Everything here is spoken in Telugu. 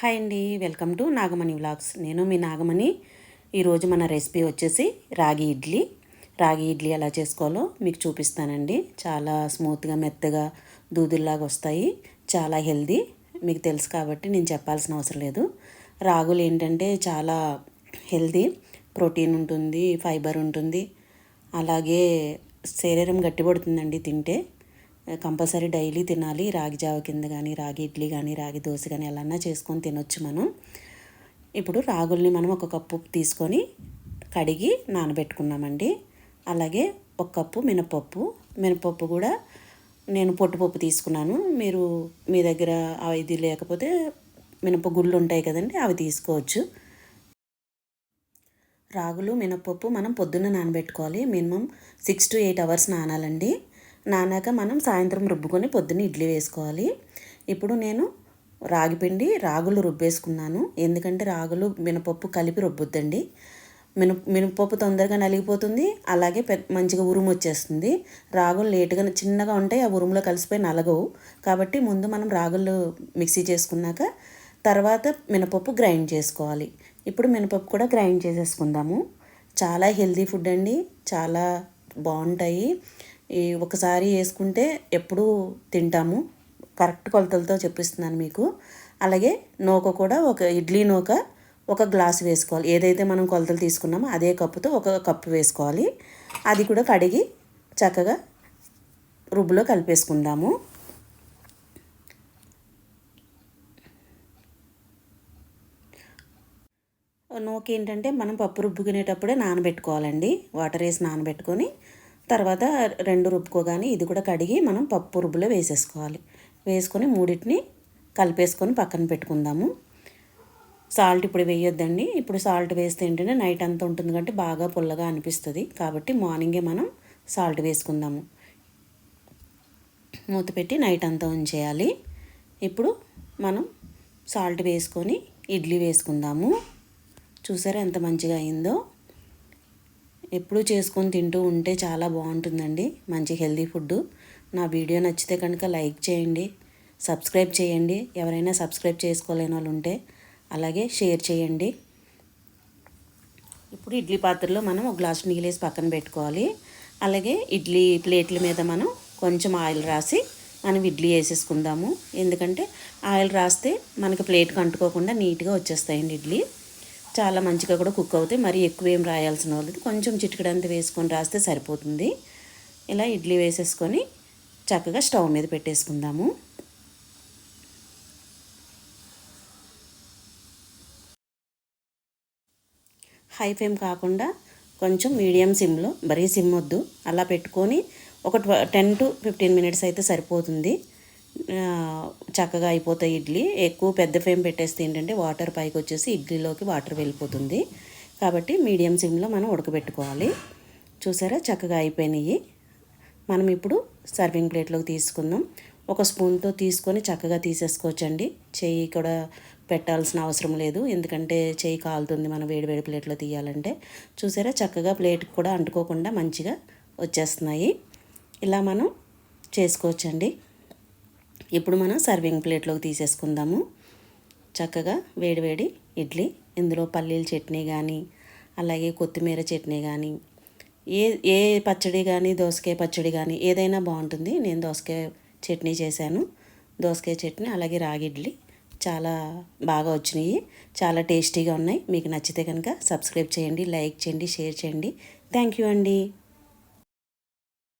హాయ్ అండి వెల్కమ్ టు నాగమణి వ్లాగ్స్. నేను మీ నాగమణి. ఈరోజు మన రెసిపీ వచ్చేసి రాగి ఇడ్లీ. రాగి ఇడ్లీ ఎలా చేసుకోవాలో మీకు చూపిస్తానండి. చాలా స్మూత్గా మెత్తగా దూదుల్లాగా వస్తాయి. చాలా హెల్దీ. మీకు తెలుసు కాబట్టి నేను చెప్పాల్సిన అవసరం లేదు. రాగులు ఏంటంటే చాలా హెల్దీ. ప్రోటీన్ ఉంటుంది ఫైబర్ ఉంటుంది. అలాగే శరీరం గట్టిపడుతుందండి తింటే. కంపల్సరీ డైలీ తినాలి. రాగి జావ కింద కానీ రాగి ఇడ్లీ కానీ రాగి దోశ కానీ ఎలా చేసుకొని తినొచ్చు మనం. ఇప్పుడు రాగుల్ని మనం ఒక కప్పు తీసుకొని కడిగి నానబెట్టుకున్నామండి. అలాగే ఒక కప్పు మినపప్పు. మినపప్పు కూడా నేను పొట్టుపప్పు తీసుకున్నాను. మీరు మీ దగ్గర ఇది లేకపోతే మినప గుళ్ళు ఉంటాయి కదండి అవి తీసుకోవచ్చు. రాగులు మినపప్పు మనం పొద్దున్న నానబెట్టుకోవాలి. Minimum six to eight hours నానాలండి. నానాక మనం సాయంత్రం రుబ్బుకొని పొద్దున్న ఇడ్లీ వేసుకోవాలి. ఇప్పుడు నేను రాగిపిండి రాగులు రుబ్బేసుకున్నాను. ఎందుకంటే రాగులు మినపప్పు కలిపి రుబ్బొద్దండి. మిన మినపప్పు తొందరగా నలిగిపోతుంది. అలాగే పె మంచిగా ఉరుము వచ్చేస్తుంది. రాగులు లేటుగా చిన్నగా ఉంటాయి. ఆ ఉరుములో కలిసిపోయి నలగవు. కాబట్టి ముందు మనం రాగులు మిక్సీ చేసుకున్నాక తర్వాత మినపప్పు గ్రైండ్ చేసుకోవాలి. ఇప్పుడు మినపప్పు కూడా గ్రైండ్ చేసేసుకుందాము. చాలా హెల్దీ ఫుడ్ అండి. చాలా బాగుంటాయి. ఈ ఒకసారి వేసుకుంటే ఎప్పుడూ తింటాము. కరెక్ట్ కొలతలతో చెప్పిస్తున్నాను మీకు. అలాగే నూక కూడా ఒక ఇడ్లీ నూక ఒక గ్లాస్ వేసుకోవాలి. ఏదైతే మనం కొలతలు తీసుకున్నామో అదే కప్పుతో ఒక కప్పు వేసుకోవాలి. అది కూడా కడిగి చక్కగా రుబ్బులో కలిపేసుకుందాము. నూక ఏంటంటే మనం పప్పు రుబ్బుకునేటప్పుడే నానబెట్టుకోవాలండి. వాటర్ వేసి నానబెట్టుకొని తర్వాత రెండు రుబ్బుకోగానే ఇది కూడా కడిగి మనం పప్పు రుబ్బులో వేసేసుకోవాలి. వేసుకొని మూడింటిని కలిపేసుకొని పక్కన పెట్టుకుందాము. సాల్ట్ ఇప్పుడు వేయొద్దండి. ఇప్పుడు సాల్ట్ వేస్తే ఏంటంటే నైట్ అంతా ఉంటుంది కాబట్టి బాగా పుల్లగా అనిపిస్తుంది. కాబట్టి మార్నింగే మనం సాల్ట్ వేసుకుందాము. మూత పెట్టి నైట్ అంతా ఉంచేయాలి. ఇప్పుడు మనం సాల్ట్ వేసుకొని ఇడ్లీ వేసుకుందాము. చూసారా ఎంత మంచిగా అయిందో? ఎప్పుడూ చేసుకొని తింటూ ఉంటే చాలా బాగుంటుందండి. మంచి హెల్దీ ఫుడ్ నా వీడియో నచ్చితే కనుక లైక్ చేయండి సబ్స్క్రైబ్ చేయండి. ఎవరైనా సబ్స్క్రైబ్ చేసుకోలేని వాళ్ళు ఉంటే అలాగే షేర్ చేయండి. ఇప్పుడు ఇడ్లీ పాత్రలో మనం ఒక గ్లాసు నీళ్ళు వేసి పక్కన పెట్టుకోవాలి. అలాగే ఇడ్లీ ప్లేట్ల మీద మనం కొంచెం ఆయిల్ రాసి మనం ఇడ్లీ వేసేసుకుందాము. ఎందుకంటే ఆయిల్ రాస్తే మనకి ప్లేట్కి అంటుకోకుండా నీట్గా వచ్చేస్తాయండి ఇడ్లీ. చాలా మంచిగా కూడా కుక్ అవుతాయి. మరీ ఎక్కువ ఏం రాయాల్సిన వాళ్ళది కొంచెం చిటికడంత వేసుకొని రాస్తే సరిపోతుంది. ఇలా ఇడ్లీ వేసేసుకొని చక్కగా స్టవ్ మీద పెట్టేసుకుందాము. హై ఫ్లేమ్ కాకుండా కొంచెం మీడియం సిమ్లో మరీ సిమ్ వద్దు. అలా పెట్టుకొని ఒక టెన్ టు ఫిఫ్టీన్ మినిట్స్ అయితే సరిపోతుంది. చక్కగా అయిపోతాయి ఇడ్లీ. ఎక్కువ పెద్ద ఫ్లేమ్ పెట్టేస్తే ఏంటంటే వాటర్ పైకి వచ్చేసి ఇడ్లీలోకి వాటర్ వెళ్ళిపోతుంది. కాబట్టి మీడియం సిమ్లో మనం ఉడకబెట్టుకోవాలి. చూసారా? చక్కగా అయిపోయినాయి. మనం ఇప్పుడు సర్వింగ్ ప్లేట్లోకి తీసుకుందాం. ఒక స్పూన్తో తీసుకొని చక్కగా తీసేసుకోవచ్చండి. చెయ్యి కూడా పెట్టాల్సిన అవసరం లేదు. ఎందుకంటే చెయ్యి కాలుతుంది మనం వేడి వేడి ప్లేట్లో తీయాలంటే. చూసారా? చక్కగా ప్లేట్కి కూడా అంటుకోకుండా మంచిగా వచ్చేస్తున్నాయి. ఇలా మనం చేసుకోవచ్చండి. ఇప్పుడు మనం సర్వింగ్ ప్లేట్లోకి తీసేసుకుందాము. చక్కగా వేడివేడి ఇడ్లీ ఇందులో పల్లీల చట్నీ కానీ అలాగే కొత్తిమీర చట్నీ కానీ ఏ ఏ పచ్చడి కానీ దోసకాయ పచ్చడి కానీ ఏదైనా బాగుంటుంది. నేను దోసకాయ చట్నీ చేశాను. దోసకాయ చట్నీ అలాగే రాగి ఇడ్లీ చాలా బాగా వచ్చినాయి. చాలా టేస్టీగా ఉన్నాయి. మీకు నచ్చితే కనుక సబ్స్క్రైబ్ చేయండి లైక్ చేయండి షేర్ చేయండి. థ్యాంక్ యూ అండి.